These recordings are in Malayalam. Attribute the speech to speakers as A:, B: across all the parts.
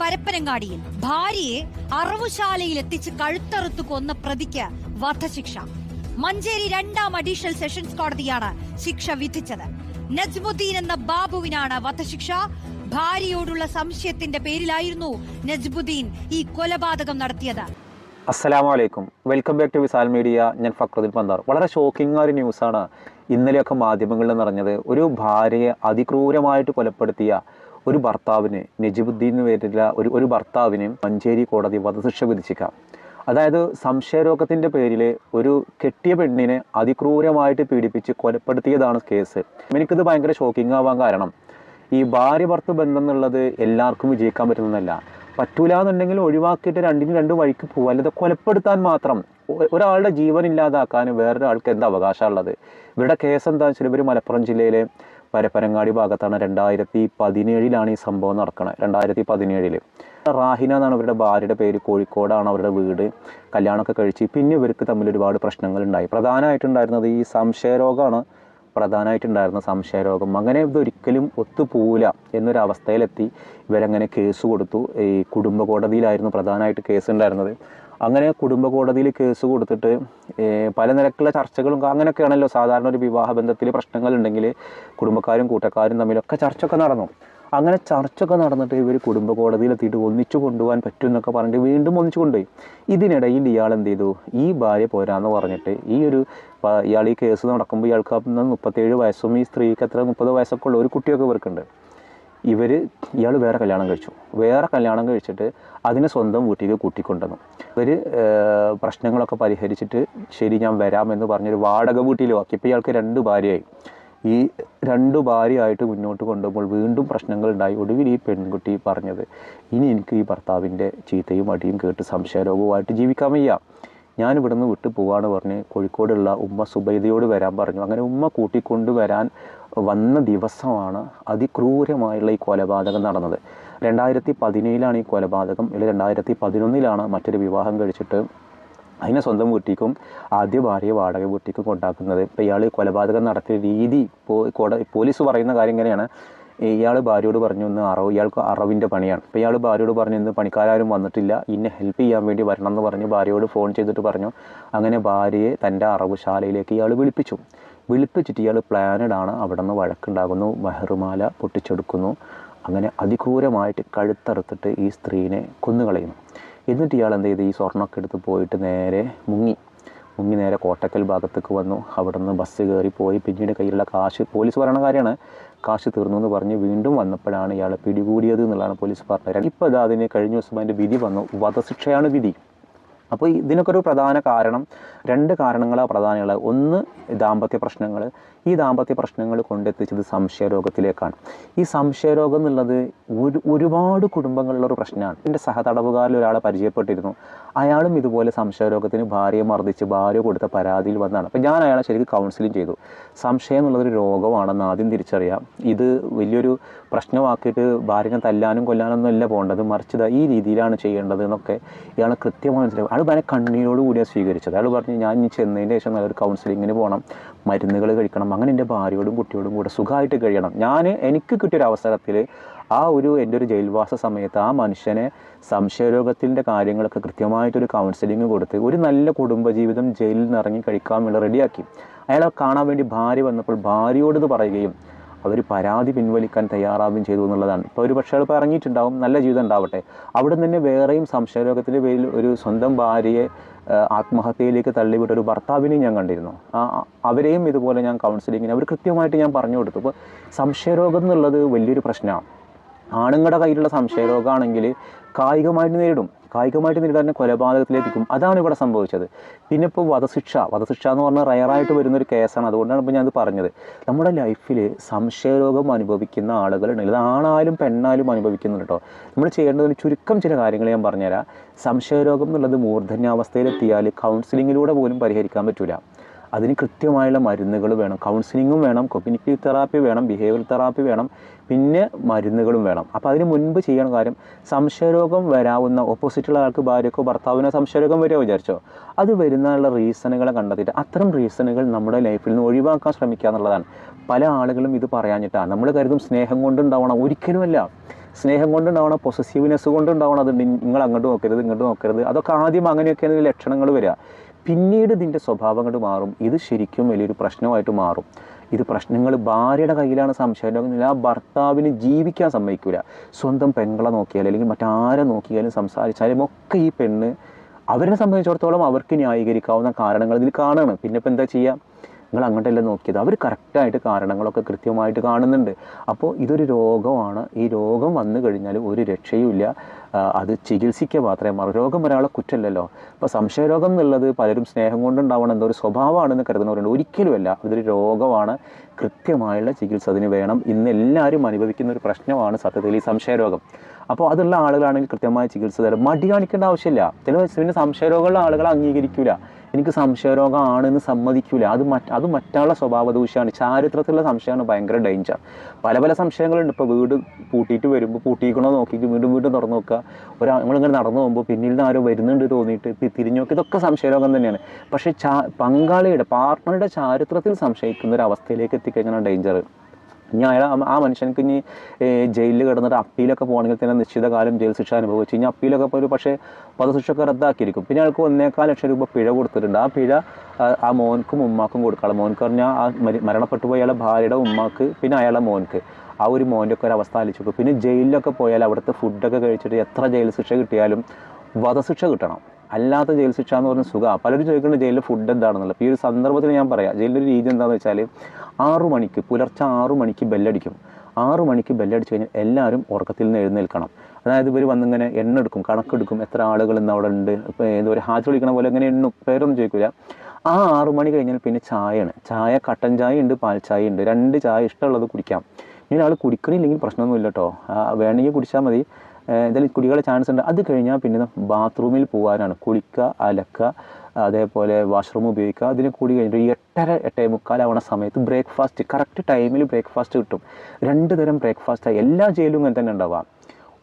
A: പരപ്പനങ്ങാടിയിൽ ഭാര്യയെ അറവുശാലയിൽ എത്തിച്ച് കഴുത്തറുത്തു കൊന്ന പ്രതിക്ക് വധശിക്ഷ. മഞ്ചേരി രണ്ടാം അഡീഷണൽ സെഷൻസ് കോടതിയാണ് ശിക്ഷ വിധിച്ചത്. നജ്മുദ്ദീൻ എന്ന ബാബുവിനാണ് വധശിക്ഷ. ഭാര്യയോടുള്ള സംശയത്തിന്റെ പേരിലായിരുന്നു നജ്മുദ്ദീൻ ഈ കൊലപാതകം നടത്തിയത്.
B: അസ്സലാമു അലൈക്കും welcome back to Visal media. ഞാൻ ഫക്രുദ്ദീൻ പന്താർ. വളരെ ഷോക്കിംഗ് ഒരു ന്യൂസാണ് ഇന്നലെയൊക്കെ മാധ്യമങ്ങളിൽ നിറഞ്ഞത്. ഒരു ഭാര്യയെ അതിക്രൂരമായിട്ട് കൊലപ്പെടുത്തിയ ഒരു ഭർത്താവിന് നജീബുദ്ദീൻ എന്ന് പേരിലുള്ള ഒരു ഒരു ഭർത്താവിന് മഞ്ചേരി കോടതി വധശിക്ഷ വിധിച്ചേക്കാം അതായത് സംശയരോഗത്തിന്റെ പേരിൽ ഒരു കെട്ടിയ പെണ്ണിനെ അതിക്രൂരമായിട്ട് പീഡിപ്പിച്ച് കൊലപ്പെടുത്തിയതാണ് കേസ്. എനിക്കിത് ഭയങ്കര ഷോക്കിംഗ് ആവാൻ കാരണം. ഈ ഭാര്യ ഭർത്തു ബന്ധം എന്നുള്ളത് എല്ലാവർക്കും വിജയിക്കാൻ പറ്റുന്നതല്ല. പറ്റൂല എന്നുണ്ടെങ്കിൽ ഒഴിവാക്കിയിട്ട് രണ്ടിനും രണ്ട് വഴിക്ക് പോകുക അല്ലാതെ കൊലപ്പെടുത്താൻ മാത്രം ഒരാളുടെ ജീവൻ ഇല്ലാതാക്കാൻ വേറൊരാൾക്ക് എന്താ അവകാശമുള്ളത്? ഇവരുടെ കേസ് എന്താണെന്ന് വെച്ചാൽ ഇവർ മലപ്പുറം ജില്ലയിലെ പരപ്പനങ്ങാടി ഭാഗത്താണ് രണ്ടായിരത്തി പതിനേഴിലാണ് ഈ സംഭവം നടക്കുന്നത് രണ്ടായിരത്തി പതിനേഴിൽ റാഹിന എന്നാണ് അവരുടെ ഭാര്യയുടെ പേര്. കോഴിക്കോടാണ് അവരുടെ വീട്. കല്യാണമൊക്കെ കഴിച്ച് പിന്നെ ഇവർക്ക് തമ്മിൽ ഒരുപാട് പ്രശ്നങ്ങൾ ഉണ്ടായി പ്രധാനമായിട്ടുണ്ടായിരുന്നത് ഈ സംശയരോഗമാണ്. പ്രധാനമായിട്ടുണ്ടായിരുന്ന സംശയരോഗം. അങ്ങനെ ഇതൊരിക്കലും ഒത്തുപോവില്ല എന്നൊരവസ്ഥയിലെത്തി ഇവരങ്ങനെ കേസ് കൊടുത്തു. ഈ കുടുംബ കോടതിയിലായിരുന്നു പ്രധാനമായിട്ട് കേസ് ഉണ്ടായിരുന്നത്. അങ്ങനെ കുടുംബ കോടതിയിൽ കേസ് കൊടുത്തിട്ട് പല നിരക്കുള്ള ചർച്ചകളും അങ്ങനെയൊക്കെയാണല്ലോ. സാധാരണ ഒരു വിവാഹ ബന്ധത്തിൽ പ്രശ്നങ്ങളുണ്ടെങ്കിൽ കുടുംബക്കാരും കൂട്ടക്കാരും തമ്മിലൊക്കെ ചർച്ചയൊക്കെ നടന്നു. അങ്ങനെ ചർച്ചയൊക്കെ നടന്നിട്ട് ഇവർ കുടുംബ കോടതിയിലെത്തിയിട്ട് ഒന്നിച്ചു കൊണ്ടുപോകാൻ പറ്റും എന്നൊക്കെ പറഞ്ഞിട്ട് വീണ്ടും ഒന്നിച്ചു കൊണ്ടുപോയി. ഇതിനിടയിൽ ഇയാൾ എന്ത് ചെയ്തു? ഈ ഭാര്യ പോരാന്ന് പറഞ്ഞിട്ട് ഈ ഒരു ഇയാൾ ഈ കേസ് നടക്കുമ്പോൾ ഇയാൾക്ക് മുപ്പത്തേഴ് വയസ്സും ഈ സ്ത്രീക്ക് എത്ര മുപ്പത് വയസ്സൊക്കെ ഉള്ള ഒരു കുട്ടിയൊക്കെ ഇവർക്കുണ്ട്. ഇവർ ഇയാൾ വേറെ കല്യാണം കഴിച്ചു. വേറെ കല്യാണം കഴിച്ചിട്ട് അതിനെ സ്വന്തം വീട്ടിലേക്ക് കൂട്ടിക്കൊണ്ടുവന്നു. ഇവർ പ്രശ്നങ്ങളൊക്കെ പരിഹരിച്ചിട്ട് ശരി ഞാൻ വരാമെന്ന് പറഞ്ഞൊരു വാടക വീട്ടിലുമാക്കി ഇപ്പോൾ ഇയാൾക്ക് രണ്ട് ഭാര്യയായി. ഈ രണ്ട് ഭാര്യയായിട്ട് മുന്നോട്ട് കൊണ്ടുപോകുമ്പോൾ വീണ്ടും പ്രശ്നങ്ങൾ ഉണ്ടായി ഒടുവിൽ ഈ പെൺകുട്ടി പറഞ്ഞത് ഇനി എനിക്ക് ഈ ഭർത്താവിന്റെ ചീത്തയും അടിയും കേട്ട് സംശയരോഗവുമായിട്ട് ജീവിക്കാൻ വയ്യ. ഞാൻ ഇവിടുന്ന് വിട്ടു പോവാണ് പറഞ്ഞ് കോഴിക്കോടുള്ള ഉമ്മ സുബൈദയോട് വരാൻ പറഞ്ഞു. അങ്ങനെ ഉമ്മ കൂട്ടിക്കൊണ്ട് വരാൻ വന്ന ദിവസമാണ് അതിക്രൂരമായുള്ള ഈ കൊലപാതകം നടന്നത്. രണ്ടായിരത്തി പതിനേഴിലാണ് ഈ കൊലപാതകം. അല്ലെങ്കിൽ രണ്ടായിരത്തി പതിനൊന്നിലാണ് മറ്റൊരു വിവാഹം കഴിച്ചിട്ട് അതിനെ സ്വന്തം വീട്ടിലേക്കും ആദ്യ ഭാര്യയെ വാടക വീട്ടിലേക്കും കൊണ്ടാക്കുന്നത്. ഇപ്പോൾ ഇയാൾ കൊലപാതകം നടത്തിയ രീതി പോലീസ് പറയുന്ന കാര്യം ഇങ്ങനെയാണ്. ഇയാൾ ഭാര്യയോട് പറഞ്ഞു ഇന്ന് അറവ് ഇയാൾക്ക് അറവിന്റെ പണിയാണ്. അപ്പോൾ ഇയാൾ ഭാര്യയോട് പറഞ്ഞു ഇന്ന് പണിക്കാരും വന്നിട്ടില്ല. ഇന്നെ ഹെൽപ്പ് ചെയ്യാൻ വേണ്ടി വരണം എന്ന് പറഞ്ഞ് ഭാര്യയോട് ഫോൺ ചെയ്തിട്ട് പറഞ്ഞു. അങ്ങനെ ഭാര്യയെ തന്റെ അറവുശാലയിലേക്ക് ഇയാൾ വിളിപ്പിച്ചു. വിളിപ്പിച്ചിട്ട് ഇയാൾ പ്ലാനഡാണ് അവിടെ നിന്ന് വഴക്കുണ്ടാകുന്നു മെഹറുമാല പൊട്ടിച്ചെടുക്കുന്നു. അങ്ങനെ അതിക്രൂരമായിട്ട് കഴുത്തറുത്തിട്ട് ഈ സ്ത്രീനെ കൊന്നുകളയുന്നു. എന്നിട്ട് ഇയാൾ എന്ത് ചെയ്ത്? ഈ സ്വർണമൊക്കെ എടുത്ത് പോയിട്ട് നേരെ മുങ്ങി. മുങ്ങി നേരെ കോട്ടക്കൽ ഭാഗത്തേക്ക് വന്നു. അവിടെ നിന്ന് ബസ് കയറി പോയി. പിന്നീട് കയ്യിലുള്ള കാശ് പോലീസ് പറയുന്ന കാര്യമാണ്. കാശ് തീർന്നു എന്ന് പറഞ്ഞ് വീണ്ടും വന്നപ്പോഴാണ് ഇയാളെ പിടികൂടിയത് എന്നുള്ളതാണ് പോലീസ് പറഞ്ഞത്. ഇപ്പോൾ ഇതാ അതിന് കഴിഞ്ഞ ദിവസം അതിന്റെ വിധി വന്നു. വധശിക്ഷയാണ് വിധി. അപ്പോൾ ഇതിനൊക്കെ ഒരു പ്രധാന കാരണം രണ്ട് കാരണങ്ങളാണ് പ്രധാനമുള്ളത്. ഒന്ന് ദാമ്പത്യ പ്രശ്നങ്ങൾ ഈ ദാമ്പത്യ പ്രശ്നങ്ങൾ കൊണ്ടെത്തിച്ചത് സംശയരോഗത്തിലേക്കാണ്. ഈ സംശയരോഗം എന്നുള്ളത് ഒരു ഒരുപാട് കുടുംബങ്ങളിലൊരു പ്രശ്നമാണ്. എന്റെ സഹതടവുകാരിൽ ഒരാളെ പരിചയപ്പെട്ടിരുന്നു. അയാളും ഇതുപോലെ സംശയരോഗത്തിന് ഭാര്യയെ മർദ്ദിച്ച് ഭാര്യ കൊടുത്ത പരാതിയിൽ വന്നതാണ്. അപ്പോൾ ഞാൻ അയാളെ ശരിക്കും കൗൺസിലിംഗ് ചെയ്തു. സംശയം എന്നുള്ളൊരു രോഗമാണെന്ന് ആദ്യം തിരിച്ചറിയാം. ഇത് വലിയൊരു പ്രശ്നമാക്കിയിട്ട് ഭാര്യനെ തല്ലാനും കൊല്ലാനൊന്നും അല്ല പോകേണ്ടത്. മറിച്ച് ഈ രീതിയിലാണ് ചെയ്യേണ്ടത് എന്നൊക്കെ ഇയാൾ കൃത്യമായി മനസ്സിലാക്കും. അയാൾ ഭയങ്കര കണ്ണീരോട് കൂടിയാണ് സ്വീകരിച്ചത്. അയാൾ പറഞ്ഞു ഞാൻ ചെന്നതിന് ശേഷം നല്ലൊരു കൗൺസിലിങ്ങിന് പോകണം മരുന്നുകൾ കഴിക്കണം. അങ്ങനെ എന്റെ ഭാര്യയോടും കുട്ടിയോടും കൂടെ സുഖമായിട്ട് കഴിയണം. ഞാൻ എനിക്ക് കിട്ടിയൊരു അവസരത്തിൽ ആ ഒരു എന്റെ ഒരു ജയിൽവാസ സമയത്ത് ആ മനുഷ്യനെ സംശയരോഗത്തിന്റെ കാര്യങ്ങളൊക്കെ കൃത്യമായിട്ടൊരു കൗൺസിലിംഗ് കൊടുത്ത് ഒരു നല്ല കുടുംബജീവിതം ജയിലിൽ നിന്ന് ഇറങ്ങി കഴിക്കാൻ വേണ്ടി റെഡിയാക്കി അയാളെ കാണാൻ വേണ്ടി ഭാര്യ വന്നപ്പോൾ ഭാര്യയോട് ഇത് പറയുകയും അവർ പരാതി പിൻവലിക്കാൻ തയ്യാറാവുകയും ചെയ്തു എന്നുള്ളതാണ്. ഇപ്പോൾ ഒരു പക്ഷേ ഇപ്പോൾ ഇറങ്ങിയിട്ടുണ്ടാവും. നല്ല ജീവിതം ഉണ്ടാവട്ടെ. അവിടെ തന്നെ വേറെയും സംശയരോഗത്തിന്റെ പേരിൽ ഒരു സ്വന്തം ഭാര്യയെ ആത്മഹത്യയിലേക്ക് തള്ളിവിട്ട ഒരു ഭർത്താവിനെയും ഞാൻ കണ്ടിരുന്നു. അവരെയും ഇതുപോലെ ഞാൻ കൗൺസിലിങ്ങിന് അവർ കൃത്യമായിട്ട് ഞാൻ പറഞ്ഞു കൊടുത്തു. അപ്പോൾ സംശയരോഗം എന്നുള്ളത് വലിയൊരു പ്രശ്നമാണ്. ആണുങ്ങളുടെ കയ്യിലുള്ള സംശയരോഗമാണെങ്കിൽ കായികമായിട്ട് നേരിടും. കായികമായിട്ട് നേരിടാൻ കൊലപാതകത്തിലെത്തിക്കും അതാണ് ഇവിടെ സംഭവിച്ചത്. പിന്നെ ഇപ്പോൾ വധശിക്ഷ. വധശിക്ഷ എന്ന് പറഞ്ഞാൽ റയറായിട്ട് വരുന്നൊരു കേസാണ്. അതുകൊണ്ടാണ് ഇപ്പോൾ ഞാനത് പറഞ്ഞത്. നമ്മുടെ ലൈഫിൽ സംശയരോഗം അനുഭവിക്കുന്ന ആളുകളുണ്ടെങ്കിൽ ഇത് ആണായാലും പെണ്ണായാലും അനുഭവിക്കുന്നുണ്ട് കേട്ടോ. നമ്മൾ ചെയ്യേണ്ടതിന് ചുരുക്കം ചില കാര്യങ്ങൾ ഞാൻ പറഞ്ഞുതരാം. സംശയരോഗം എന്നുള്ളത് മൂർധന്യാവസ്ഥയിലെത്തിയാൽ കൗൺസിലിങ്ങിലൂടെ പോലും പരിഹരിക്കാൻ പറ്റില്ല അതിന് കൃത്യമായുള്ള മരുന്നുകൾ വേണം. കൗൺസിലിങ്ങും വേണം. കൊഗ്നിറ്റീവ് തെറാപ്പി വേണം. ബിഹേവിയർ തെറാപ്പി വേണം. പിന്നെ മരുന്നുകളും വേണം. അപ്പോൾ അതിന് മുൻപ് ചെയ്യണ കാര്യം സംശയരോഗം വരാവുന്ന ഓപ്പോസിറ്റുള്ള ആൾക്ക് ഭാര്യക്കോ ഭർത്താവിനോ സംശയരോഗം വരുമോ വിചാരിച്ചോ? അത് വരുന്നതിനുള്ള റീസണുകളെ കണ്ടെത്തിയിട്ട് അത്തരം റീസണുകൾ നമ്മുടെ ലൈഫിൽ നിന്ന് ഒഴിവാക്കാൻ ശ്രമിക്കുക എന്നുള്ളതാണ്. പല ആളുകളും ഇത് പറയാഞ്ഞിട്ടാണ് നമ്മൾ കരുതും സ്നേഹം കൊണ്ടുണ്ടാവണം ഒരിക്കലുമല്ല. സ്നേഹം കൊണ്ടുണ്ടാവണ പൊസസീവ്നെസ് കൊണ്ടുണ്ടാവണം അത് നിങ്ങൾ അങ്ങോട്ട് നോക്കരുത് ഇങ്ങോട്ട് നോക്കരുത്. അതൊക്കെ ആദ്യം അങ്ങനെയൊക്കെയാണ് ലക്ഷണങ്ങൾ വരിക. പിന്നീട് ഇതിന്റെ സ്വഭാവം മാറും. ഇത് ശരിക്കും വലിയൊരു പ്രശ്നമായിട്ട് മാറും. ഇത് പ്രശ്നങ്ങൾ ഭാര്യയുടെ കയ്യിലാണ് സംശയം ആ ഭർത്താവിന് ജീവിക്കാൻ സമ്മതിക്കില്ല സ്വന്തം പെങ്ങളെ നോക്കിയാലും അല്ലെങ്കിൽ മറ്റാരെ നോക്കിയാലും സംസാരിച്ചാലും ഒക്കെ ഈ പെണ്ണ് അവരെ സംബന്ധിച്ചിടത്തോളം അവർക്ക് ന്യായീകരിക്കാവുന്ന കാരണങ്ങൾ ഇതിൽ കാണുകയാണ് പിന്നെ ഇപ്പം എന്താ ചെയ്യുക? നിങ്ങൾ അങ്ങോട്ടല്ല നോക്കിയത്? അവർ കറക്റ്റായിട്ട് കാരണങ്ങളൊക്കെ കൃത്യമായിട്ട് കാണുന്നുണ്ട്. അപ്പോൾ ഇതൊരു രോഗമാണ്. ഈ രോഗം വന്നു കഴിഞ്ഞാൽ ഒരു രക്ഷയുമില്ല. അത് ചികിത്സിക്കുക മാത്രമേ. മാറൂ രോഗം ഒരാളെ കുറ്റമല്ലല്ലോ. അപ്പോൾ സംശയരോഗം എന്നുള്ളത് പലരും സ്നേഹം കൊണ്ടുണ്ടാവണം എന്തോ ഒരു സ്വഭാവമാണെന്ന് കരുതുന്നവരുണ്ട്. ഒരിക്കലുമല്ല അതൊരു രോഗമാണ്. കൃത്യമായുള്ള ചികിത്സ അതിന് വേണം. ഇന്ന് എല്ലാവരും അനുഭവിക്കുന്ന ഒരു പ്രശ്നമാണ് സത്യത്തിൽ ഈ സംശയരോഗം. അപ്പോൾ അതുള്ള ആളുകളാണെങ്കിൽ കൃത്യമായ ചികിത്സ തരും മടി കാണിക്കേണ്ട ആവശ്യമില്ല. ചില പിന്നെ സംശയരോഗമുള്ള ആളുകളെ അംഗീകരിക്കില്ല എനിക്ക് സംശയരോഗമാണെന്ന് സമ്മതിക്കില്ല അത് മറ്റ് അത് മറ്റുള്ള സ്വഭാവ ദൂഷ്യമാണ് ചാരിത്രത്തിലുള്ള സംശയമാണ് ഭയങ്കര ഡേഞ്ചർ പല പല സംശയങ്ങളുണ്ട്. ഇപ്പോൾ വീട് പൂട്ടിയിട്ട് വരുമ്പോൾ പൂട്ടിയിക്കണോ നോക്കിയിട്ട് വീണ്ടും വീണ്ടും തുറന്നു നോക്കുക. ഒരാ നമ്മളിങ്ങനെ നടന്നു പോകുമ്പോൾ പിന്നിൽ നിന്ന് ആരോ വരുന്നുണ്ട് തോന്നിയിട്ട് തിരിഞ്ഞു നോക്കി. ഇതൊക്കെ സംശയരോഗം തന്നെയാണ്. പക്ഷേ ചാ പങ്കാളിയുടെ പാർട്ട്ണറുടെ ചാരിത്രത്തിൽ സംശയിക്കുന്ന ഒരു അവസ്ഥയിലേക്ക് എത്തിക്കഴിഞ്ഞാൽ ഡേഞ്ചർ ഇനി അയാൾ ആ- മനുഷ്യനക്ക് ഇനി ജയിലിൽ കിടന്നിട്ട് അപ്പീലൊക്കെ പോകണമെങ്കിൽ തന്നെ നിശ്ചിത കാലം ജയിൽ ശിക്ഷ അനുഭവിച്ചു ഇനി അപ്പീലൊക്കെ ഒരു പക്ഷേ വധശിക്ഷയൊക്കെ റദ്ദാക്കിയിരിക്കും. പിന്നെ അയാൾക്ക് ഒന്നേക്കാൽ ലക്ഷം രൂപ പിഴ കൊടുത്തിട്ടുണ്ട്. ആ പിഴ ആ, മോൻക്കും ഉമ്മാക്കും കൊടുക്കണം മോൻക്ക് പറഞ്ഞാൽ ആ മരി- മരണപ്പെട്ടു പോയ അയാളെ ഭാര്യയുടെ ഉമ്മാക്ക് പിന്നെ അയാളെ മോൻക്ക്. ആ ഒരു മോന്റെ ഒക്കെ ഒരു അവസ്ഥ ആലോചിച്ചു പിന്നെ ജയിലിലൊക്കെ പോയാൽ അവിടുത്തെ ഫുഡൊക്കെ കഴിച്ചിട്ട് എത്ര ജയിൽ ശിക്ഷ കിട്ടിയാലും വധശിക്ഷ കിട്ടണം. അല്ലാത്ത ജയിൽ ശിക്ഷ എന്ന് പറഞ്ഞ സുഖമാണ് പലരും ചോദിക്കുന്നത് ജയിലിൽ ഫുഡ് എന്താണെന്നുള്ളത്. ഈ ഒരു സന്ദർഭത്തിൽ ഞാൻ പറയാം. ജയിലിന്റെ ഒരു രീതി എന്താണെന്ന് വെച്ചാൽ ആറു മണിക്ക് പുലർച്ചെ ആറു മണിക്ക് ബെല്ലടിക്കും. ആറു മണിക്ക് ബെല്ലടിച്ച് കഴിഞ്ഞാൽ എല്ലാവരും ഉറക്കത്തിൽ നിന്ന് എഴുന്നേൽക്കണം. അതായത് ഇവർ വന്നിങ്ങനെ എണ്ണെടുക്കും കണക്കെടുക്കും എത്ര ആളുകൾ ഇന്ന് അവിടെ ഉണ്ട് ഇപ്പോൾ ഏതോ ഒരു ഹാജർ വിളിക്കണ പോലെ അങ്ങനെ എണ്ണും പേരൊന്നും ചോദിക്കില്ല ആ ആറു മണി കഴിഞ്ഞാൽ പിന്നെ ചായയാണ്. ചായ കട്ടൻ ചായ ഉണ്ട് പാൽ ചായ ഉണ്ട്. രണ്ട് ചായ ഇഷ്ടമുള്ളത് കുടിക്കാം. ഇനി ആൾ കുടിക്കണില്ലെങ്കിൽ പ്രശ്നമൊന്നുമില്ല കേട്ടോ. വേണമെങ്കിൽ കുടിച്ചാൽ മതി. എന്തായാലും കുടികളെ ചാൻസ് ഉണ്ട്. അത് കഴിഞ്ഞാൽ പിന്നെ ബാത്റൂമിൽ പോകാനാണ് കുളിക്കുക അലക്കുക അതേപോലെ വാഷ്റൂം ഉപയോഗിക്കുക അതിന് കൂടി കഴിഞ്ഞിട്ട് എട്ടര എട്ടേ മുക്കാലാവണ സമയത്ത് ബ്രേക്ക്ഫാസ്റ്റ് കറക്റ്റ് ടൈമിൽ ബ്രേക്ക്ഫാസ്റ്റ് കിട്ടും. രണ്ട് തരം ബ്രേക്ക്ഫാസ്റ്റ് എല്ലാ ജയിലും ഇങ്ങനെ തന്നെ ഉണ്ടാവുക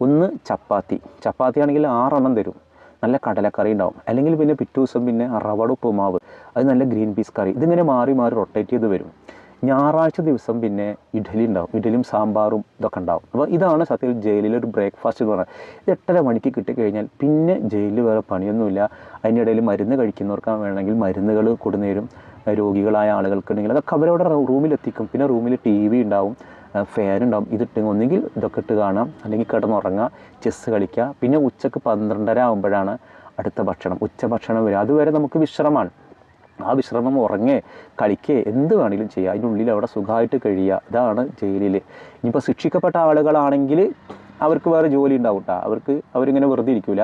B: ഒന്ന് ചപ്പാത്തി. ചപ്പാത്തി ആണെങ്കിൽ ആറെണ്ണം തരും. നല്ല കടലക്കറി ഉണ്ടാവും. അല്ലെങ്കിൽ പിന്നെ പിറ്റേ ദിവസം പിന്നെ റവട ഉപ്പുമാവ്. അത് നല്ല ഗ്രീൻ പീസ് കറി. ഇതിങ്ങനെ മാറി മാറി റൊട്ടേറ്റ് ചെയ്ത് വരും. ഞായറാഴ്ച ദിവസം പിന്നെ ഇഡലി ഉണ്ടാവും. ഇഡലിയും സാമ്പാറും ഇതൊക്കെ ഉണ്ടാവും. അപ്പോൾ ഇതാണ് സത്യത്തിൽ ജയിലിലെ ഒരു ബ്രേക്ക്ഫാസ്റ്റ് എന്ന് പറയുന്നത് ഇത് എട്ടര മണിക്ക് കിട്ടിക്കഴിഞ്ഞാൽ പിന്നെ ജയിലിൽ വേറെ പണിയൊന്നുമില്ല. അതിനിടയിൽ മരുന്ന് കഴിക്കുന്നവർക്ക് വേണമെങ്കിൽ മരുന്നുകൾ കൊടുന്നേരും. രോഗികളായ ആളുകൾക്കുണ്ടെങ്കിൽ അതൊക്കെ അവരവിടെ റൂമിലെത്തിക്കും. പിന്നെ റൂമിൽ ടി വി ഉണ്ടാവും. ഫാൻ ഉണ്ടാവും. ഇതിട്ട് ഒന്നുകിൽ ഇതൊക്കെ ഇട്ട് കാണാം. അല്ലെങ്കിൽ കിടന്നുറങ്ങുക ചെസ്സ് കളിക്കുക പിന്നെ ഉച്ചയ്ക്ക് പന്ത്രണ്ടര ആകുമ്പോഴാണ് അടുത്ത ഭക്ഷണം. ഉച്ചഭക്ഷണം വരിക. അതുവരെ നമുക്ക് വിശ്രമമാണ്. ആ വിശ്രമം ഉറങ്ങേ കളിക്കേ എന്ത് വേണമെങ്കിലും ചെയ്യുക അതിനുള്ളിൽ അവിടെ സുഖമായിട്ട് കഴിയുക. ഇതാണ് ജയിലിൽ ഇനിയിപ്പോൾ ശിക്ഷിക്കപ്പെട്ട ആളുകളാണെങ്കിൽ അവർക്ക് വേറെ ജോലി ഉണ്ടാവും കേട്ടോ അവർക്ക് അവരിങ്ങനെ വെറുതെ ഇരിക്കില്ല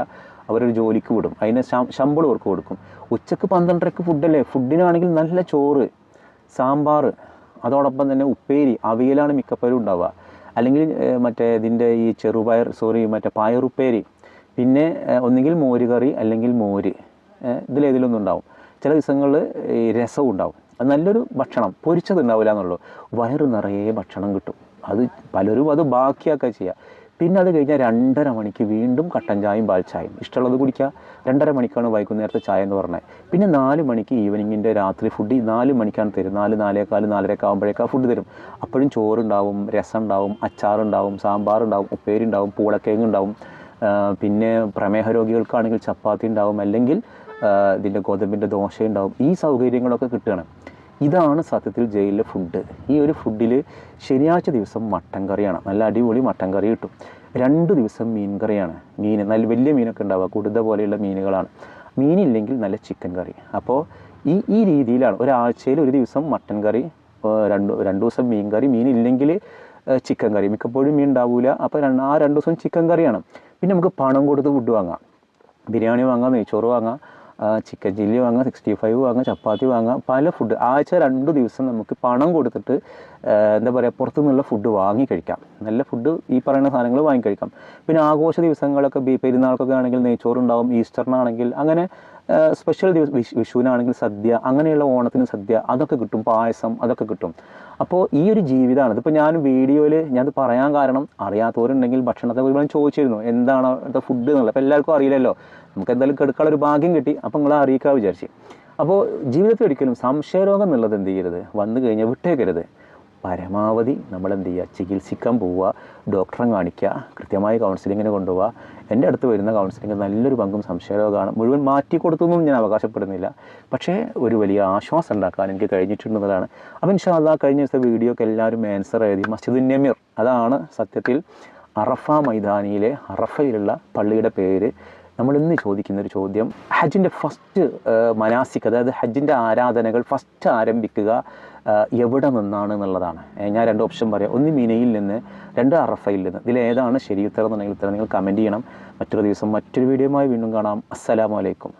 B: അവരൊരു ജോലിക്ക് വിടും. അതിന് ശമ്പളം അവർക്ക് കൊടുക്കും. ഉച്ചയ്ക്ക് പന്ത്രണ്ടരക്ക് ഫുഡല്ലേ ഫുഡിനാണെങ്കിൽ നല്ല ചോറ് സാമ്പാർ അതോടൊപ്പം തന്നെ ഉപ്പേരി അവിയലാണ് മിക്കപ്പോഴും ഉണ്ടാവുക. അല്ലെങ്കിൽ മറ്റേ ഇതിന്റെ ഈ ചെറുപയർ സോറി മറ്റേ പയറുപ്പേരി. പിന്നെ ഒന്നുകിൽ മോര് കറി അല്ലെങ്കിൽ മോര്. ഇതിലേതിലൊന്നും ഉണ്ടാവും. ചില ദിവസങ്ങളിൽ ഈ രസവും ഉണ്ടാവും. അത് നല്ലൊരു ഭക്ഷണം പൊരിച്ചത് ഉണ്ടാവില്ല എന്നുള്ളൂ. വയറ് നിറയെ ഭക്ഷണം കിട്ടും. അത് പലരും അത് ബാക്കിയൊക്കെ ചെയ്യുക പിന്നെ അത് കഴിഞ്ഞാൽ രണ്ടര മണിക്ക് വീണ്ടും കട്ടൻ ചായയും പാൽ ചായയും. ഇഷ്ടമുള്ളത് കുടിക്കുക രണ്ടര മണിക്കാണ് വൈകുന്നേരത്തെ ചായ എന്ന് പറഞ്ഞത്. പിന്നെ നാല് മണിക്ക് ഈവനിങ്ങിന്റെ രാത്രി ഫുഡ് ഈ നാല് മണിക്കാണ് തരും. നാല് നാലേക്കാൽ നാലരയൊക്കെ ആകുമ്പോഴേക്കാ ഫുഡ് തരും. അപ്പോഴും ചോറുണ്ടാവും രസം ഉണ്ടാവും അച്ചാറുണ്ടാവും സാമ്പാറുണ്ടാവും ഉപ്പേരി ഉണ്ടാവും പൂളക്കേങ്ങ് ഉണ്ടാവും ആ, പിന്നെ പ്രമേഹ രോഗികൾക്കാണെങ്കിൽ ചപ്പാത്തി ഉണ്ടാവും. അല്ലെങ്കിൽ ഇതിന്റെ ഗോതമ്പിന്റെ ദോശ ഉണ്ടാവും ഈ സൗകര്യങ്ങളൊക്കെ കിട്ടുകയാണ്. ഇതാണ് സത്യത്തിൽ ജയിലിലെ ഫുഡ് ഈ ഒരു ഫുഡിൽ ശനിയാഴ്ച ദിവസം മട്ടൻ കറിയാണ്. നല്ല അടിപൊളി മട്ടൻ കറി കിട്ടും. രണ്ട് ദിവസം മീൻ കറിയാണ്. മീൻ നല്ല വലിയ മീനൊക്കെ ഉണ്ടാവുക. കുടുത പോലെയുള്ള മീനുകളാണ്. മീനില്ലെങ്കിൽ നല്ല ചിക്കൻ കറി. അപ്പോൾ ഈ ഈ രീതിയിലാണ് ഒരാഴ്ചയിൽ ഒരു ദിവസം മട്ടൻ കറി രണ്ട് രണ്ട് ദിവസം മീൻ കറി മീനില്ലെങ്കിൽ ചിക്കൻ കറി. മിക്കപ്പോഴും മീൻ ഉണ്ടാവില്ല അപ്പോൾ ആ രണ്ട് ദിവസം ചിക്കൻ കറിയാണ്. പിന്നെ നമുക്ക് പണം കൊടുത്ത് ഫുഡ് വാങ്ങാം. ബിരിയാണി വാങ്ങാം നെയ്ച്ചോറ് വാങ്ങാം. ചിക്കൻ ചില്ലി വാങ്ങാം സിക്സ്റ്റി ഫൈവ് വാങ്ങാം ചപ്പാത്തി വാങ്ങാം പല ഫുഡ് ആഴ്ച രണ്ട് ദിവസം നമുക്ക് പണം കൊടുത്തിട്ട് എന്താ പറയുക പുറത്തുനിന്നുള്ള ഫുഡ് വാങ്ങി കഴിക്കാം. നല്ല ഫുഡ് ഈ പറയുന്ന സാധനങ്ങൾ വാങ്ങി കഴിക്കാം. പിന്നെ ആഘോഷ ദിവസങ്ങളൊക്കെ പെരുന്നാൾക്കൊക്കെ ആണെങ്കിൽ നെയ്ച്ചോറുണ്ടാവും ഈസ്റ്ററിനാണെങ്കിൽ അങ്ങനെ സ്പെഷ്യൽ ദിവസം വിഷു വിഷുവിനാണെങ്കിൽ സദ്യ അങ്ങനെയുള്ള ഓണത്തിന് സദ്യ അതൊക്കെ കിട്ടും. പായസം അതൊക്കെ കിട്ടും. അപ്പോൾ ഈ ഒരു ജീവിതമാണ് ഇതിപ്പോൾ ഞാൻ വീഡിയോയിൽ ഞാനത് പറയാൻ കാരണം അറിയാത്തവരുണ്ടെങ്കിൽ ഭക്ഷണത്തെ ഒരുപാട് ചോദിച്ചിരുന്നു. എന്താണ് അവിടുത്തെ ഫുഡ് എന്നുള്ളത്? അപ്പോൾ എല്ലാവർക്കും അറിയില്ലല്ലോ. നമുക്ക് എന്തായാലും കെടുക്കാനുള്ള ഒരു ഭാഗ്യം കിട്ടി. അപ്പോൾ നിങ്ങളെ അറിയിക്കാൻ വിചാരിച്ചു. അപ്പോൾ ജീവിതത്തിൽ ഒരിക്കലും സംശയരോഗം എന്നുള്ളത് എന്ത് ചെയ്യരുത്? വന്നു കഴിഞ്ഞാൽ വിട്ടേക്കരുത്. പരമാവധി നമ്മൾ എന്ത് ചെയ്യുക ചികിത്സിക്കാൻ പോവുക ഡോക്ടറെ കാണിക്കുക കൃത്യമായി കൗൺസിലിങ്ങിന് കൊണ്ടുപോവുക. എന്റെ അടുത്ത് വരുന്ന കൗൺസിലിംഗ് നല്ലൊരു പങ്കും സംശയരോഗമാണ്. മുഴുവൻ മാറ്റി കൊടുത്തൊന്നും ഞാൻ അവകാശപ്പെടുന്നില്ല. പക്ഷേ ഒരു വലിയ ആശ്വാസം ഉണ്ടാക്കാൻ എനിക്ക് കഴിഞ്ഞിട്ടുണ്ടെന്നതാണ്. അപ്പം ഇൻഷാല്ല കഴിഞ്ഞ ദിവസത്തെ വീഡിയോക്ക് എല്ലാവരും ആൻസർ എഴുതി. മസ്ജിദുൻ നമീർ. അതാണ് സത്യത്തിൽ അറഫ മൈതാനിയിലെ അറഫയിലുള്ള പള്ളിയുടെ പേര്. നമ്മൾ ഇന്ന് ചോദിക്കുന്ന ഒരു ചോദ്യം ഹജ്ജിന്റെ ഫസ്റ്റ് മനാസിക് അതായത് ഹജ്ജിന്റെ ആരാധനകൾ ഫസ്റ്റ് ആരംഭിക്കുക എവിടെ നിന്നാണ് എന്നുള്ളതാണ്. ഞാൻ രണ്ട് ഓപ്ഷൻ പറയാം. ഒന്ന് മിനയിൽ നിന്ന് രണ്ട് അറഫയിൽ നിന്ന്. ഇതിൽ ഏതാണ് ശരി ഉത്തരം എന്നുണ്ടെങ്കിൽ ഉത്തരം നിങ്ങൾ കമന്റ് ചെയ്യണം. മറ്റൊരു ദിവസം മറ്റൊരു വീഡിയോയുമായി വീണ്ടും കാണാം. അസ്സലാമു അലൈക്കും.